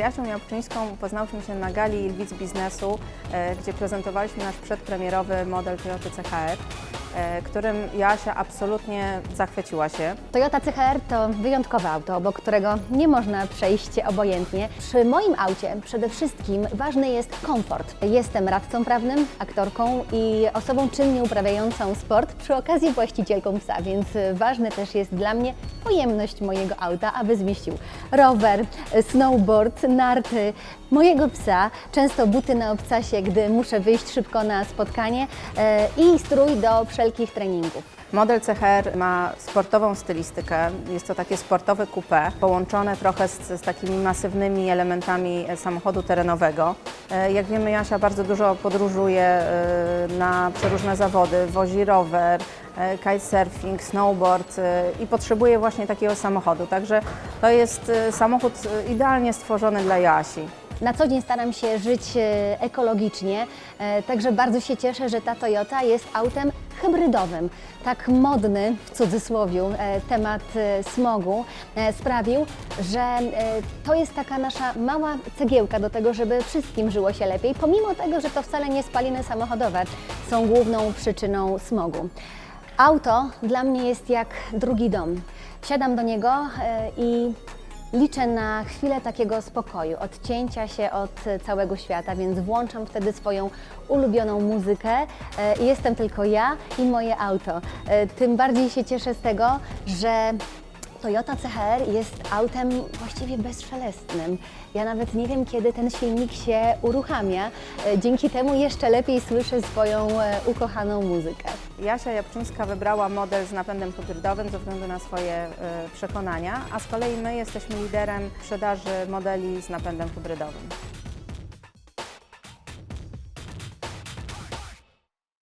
Jasią Jabłczyńską poznałyśmy się na gali Lwic Biznesu, e, gdzie prezentowaliśmy nasz przedpremierowy model Toyota CHR, którym Jasia absolutnie zachwyciła się. Toyota CHR to wyjątkowe auto, obok którego nie można przejść obojętnie. Przy moim aucie przede wszystkim ważny jest komfort. Jestem radcą prawnym, aktorką i osobą czynnie uprawiającą sport, przy okazji właścicielką psa, więc ważne też jest dla mnie pojemność mojego auta, aby zmieścił rower, snowboard, narty, mojego psa, często buty na obcasie, gdy muszę wyjść szybko na spotkanie e, i strój do wszelkich treningów. Model CHR ma sportową stylistykę. Jest to takie sportowe coupé, połączone trochę z, z takimi masywnymi elementami e, samochodu terenowego. E, Jak wiemy, Jasia bardzo dużo podróżuje e, na przeróżne zawody, wozi rower, kitesurfing, snowboard i potrzebuje właśnie takiego samochodu. Także to jest samochód idealnie stworzony dla Jasi. Na co dzień staram się żyć ekologicznie, także bardzo się cieszę, że ta Toyota jest autem hybrydowym. Tak modny, w cudzysłowiu, e, temat e, smogu e, sprawił, że to jest taka nasza mała cegiełka do tego, żeby wszystkim żyło się lepiej, pomimo tego, że to wcale nie spaliny samochodowe są główną przyczyną smogu. Auto dla mnie jest jak drugi dom. Wsiadam do niego i Liczę na chwilę takiego spokoju, odcięcia się od całego świata, więc włączam wtedy swoją ulubioną muzykę e, i jestem tylko ja i moje auto. E, Tym bardziej się cieszę z tego, że Toyota CHR jest autem właściwie bezszelestnym. Ja nawet nie wiem, kiedy ten silnik się uruchamia. E, Dzięki temu jeszcze lepiej słyszę swoją ukochaną muzykę. Jasia Jabłczyńska wybrała model z napędem hybrydowym ze względu na swoje e, przekonania, a z kolei my jesteśmy liderem sprzedaży modeli z napędem hybrydowym.